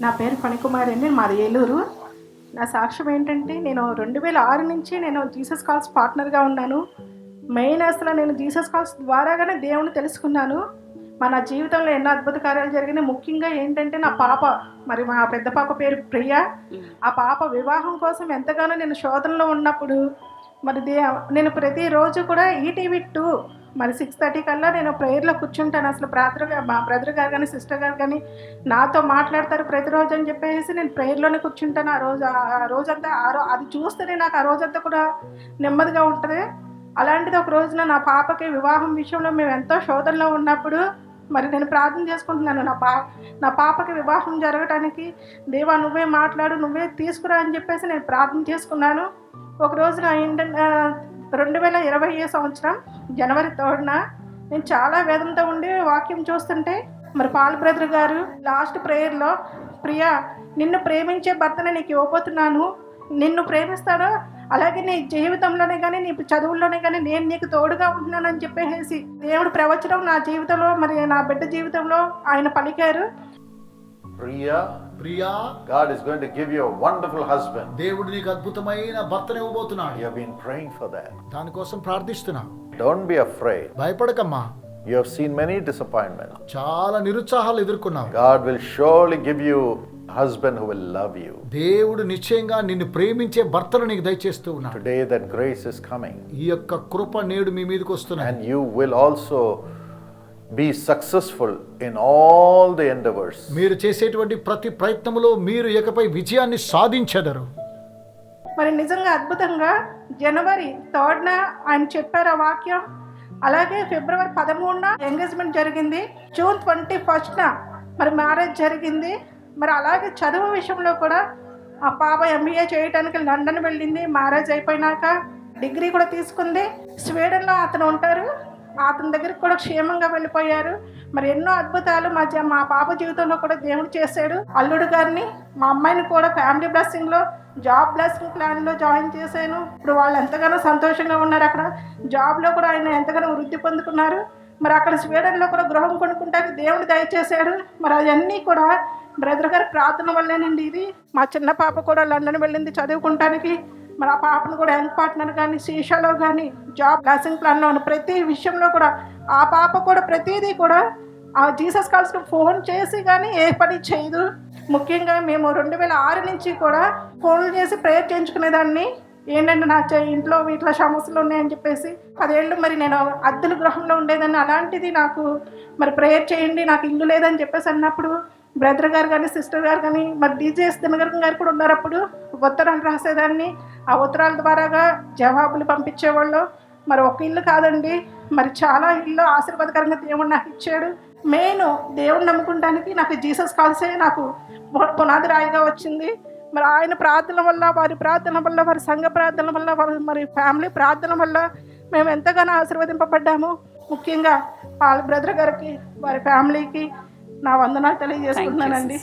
నా పేరు ఫణికుమారి అండి. మాది ఏలూరు. నా సాక్ష్యం ఏంటంటే నేను రెండు వేల ఆరు నుంచి నేను జీసస్ కాల్స్ పార్ట్నర్గా ఉన్నాను. మెయిన్ అసలు నేను జీసస్ కాల్స్ ద్వారాగానే దేవుని తెలుసుకున్నాను. మన జీవితంలో ఎన్నో అద్భుత కార్యాలు జరిగినాయి. ముఖ్యంగా ఏంటంటే నా పాప మరి మా పెద్ద పాప పేరు ప్రియ. ఆ పాప వివాహం కోసం ఎంతగానో నేను శోధనలో ఉన్నప్పుడు మరి దే నేను ప్రతిరోజు కూడా ఈటీవీ టూ మరి సిక్స్ థర్టీ కల్లా నేను ప్రేయర్లో కూర్చుంటాను. అసలు ప్రార్థన మా బ్రదర్ గారు కానీ సిస్టర్ గారు కానీ నాతో మాట్లాడతారు ప్రతిరోజు అని చెప్పేసి నేను ప్రేయర్లోనే కూర్చుంటాను. ఆ రోజు ఆ రోజంతా ఆ రో అది చూస్తేనే నాకు ఆ రోజంతా కూడా నెమ్మదిగా ఉంటుంది. అలాంటిది ఒక రోజున నా పాపకి వివాహం విషయంలో మేము ఎంతో శోధనలో ఉన్నప్పుడు మరి నేను ప్రార్థన చేసుకుంటున్నాను. నా పా నా పాపకి వివాహం జరగటానికి దేవా నువ్వే మాట్లాడు నువ్వే తీసుకురా అని చెప్పేసి నేను ప్రార్థన చేసుకున్నాను. ఒక రోజున ఏంటంటే రెండు వేల ఇరవై సంవత్సరం జనవరి థర్డ్న నేను చాలా వేదంతో ఉండి వాక్యం చూస్తుంటే మరి పాల్ బ్రదర్ గారు లాస్ట్ ప్రేయర్లో ప్రియా నిన్ను ప్రేమించే భర్తనే నీకు ఇవ్వబోతున్నాను. నిన్ను ప్రేమిస్తాడో? అలాగే నీ జీవితంలోనే కానీ నీ చదువుల్లోనే కానీ నేను నీకు తోడుగా ఉంటున్నానని చెప్పేసి దేవుడు ప్రవచనం నా జీవితంలో మరి నా బిడ్డ జీవితంలో ఆయన పలికారు. Priya Priya God is going to give you a wonderful husband. దేవుడు నీకు అద్భుతమైన భర్తను ఇవ్వబోతున్నాడు You have been praying for that. దానికోసం ప్రార్థిస్తున్నా Don't be afraid. భయపడకమ్మా You have seen many disappointments. చాలా నిరుత్సాహాలు ఎదుర్కొన్నావు God will surely give you a husband who will love you. దేవుడు నిశ్చయంగా నిన్ను ప్రేమించే భర్తను నీకు దయచేస్తూ ఉన్నాడు Today that grace is coming. ఈ యొక్క కృప నేడు మీ మీదకి వస్తున్నాయి And you will also be successful in all the endeavors. మీరు చేసేటువంటి ప్రతి ప్రయత్నములో మీరు ఇకపై విజయాన్ని సాధించెదరు. మరి నిజంగా అద్భుతంగా జనవరి థర్డ్న ఆయన చెప్పారు ఆ వాక్యం. అలాగే ఫిబ్రవరి పదమూడున ఎంగేజ్మెంట్ జరిగింది. జూన్ ట్వంటీ ఫస్ట్న మరి మ్యారేజ్ జరిగింది. మరి అలాగే చదువు విషయంలో కూడా ఆ పాప ఎంబీఏ చేయడానికి లండన్ వెళ్ళింది. మ్యారేజ్ అయిపోయినాక డిగ్రీ కూడా తీసుకుంది. స్వీడన్లో అతను ఉంటారు. అతని దగ్గరికి కూడా క్షేమంగా వెళ్ళిపోయారు. మరి ఎన్నో అద్భుతాలు మా మా పాప జీవితంలో కూడా దేవుడు చేశాడు. అల్లుడు గారిని మా అమ్మాయిని కూడా ఫ్యామిలీ బ్లెస్సింగ్లో జాబ్ బ్లెస్సింగ్ ప్లాన్లో జాయిన్ చేశాను. ఇప్పుడు వాళ్ళు ఎంతగానో సంతోషంగా ఉన్నారు అక్కడ. జాబ్లో కూడా ఆయన ఎంతగానో వృద్ధి పొందుకున్నారు. మరి అక్కడ స్వీడన్లో కూడా గృహం కొనుక్కుంటానికి దేవుడు దయచేశాడు. మరి అవన్నీ కూడా బ్రదర్ గారి ప్రార్థన వల్లేనండి ఇది. మా చిన్న పాప కూడా లండన్ వెళ్ళింది చదువుకుంటానికి. మరి ఆ పాపను కూడా యంగ్ పార్ట్నర్ కానీ శీషాలో కానీ జాబ్ బ్లాసింగ్ ప్లాన్లో ప్రతి విషయంలో కూడా ఆ పాప కూడా ప్రతిదీ కూడా ఆ జీసస్ కాల్స్కి ఫోన్ చేసి కానీ ఏ పని చేయదు. ముఖ్యంగా మేము రెండు వేల ఆరు నుంచి కూడా ఫోన్లు చేసి ప్రేయర్ చేయించుకునేదాన్ని. ఏంటంటే నా ఇంట్లో వీటిలో సమస్యలు ఉన్నాయని చెప్పేసి పదేళ్ళు మరి నేను అద్దెల గృహంలో ఉండేదాన్ని. అలాంటిది నాకు మరి ప్రేయర్ చేయండి నాకు ఇల్లు లేదని చెప్పేసి అన్నప్పుడు బ్రదర్ గారు కానీ సిస్టర్ గారు కానీ మరి డీజేఎస్ దినగరం గారు కూడా ఉన్నారు అప్పుడు. ఉత్తరాలు రాసేదాన్ని. ఆ ఉత్తరాల ద్వారాగా జవాబులు పంపించేవాళ్ళు. మరి ఒక ఇల్లు కాదండి. మరి చాలా ఇల్లు ఆశీర్వాదకరంగా దేవుడు నాకు ఇచ్చాడు. మెయిన్ దేవుడిని నమ్ముకుంటానికి నాకు జీసస్ కాల్సే నాకు పునాది రాయిగా వచ్చింది. మరి ఆయన ప్రార్థన వల్ల వారి ప్రార్థన వల్ల వారి సంఘ ప్రార్థన వల్ల వారి మరి ఫ్యామిలీ ప్రార్థన వల్ల మేము ఎంతగానో ఆశీర్వదింపబడ్డాము. ముఖ్యంగా వాళ్ళ బ్రదర్ గారికి వారి ఫ్యామిలీకి నా వందనాలు తెలియజేసుకుంటున్నానండి.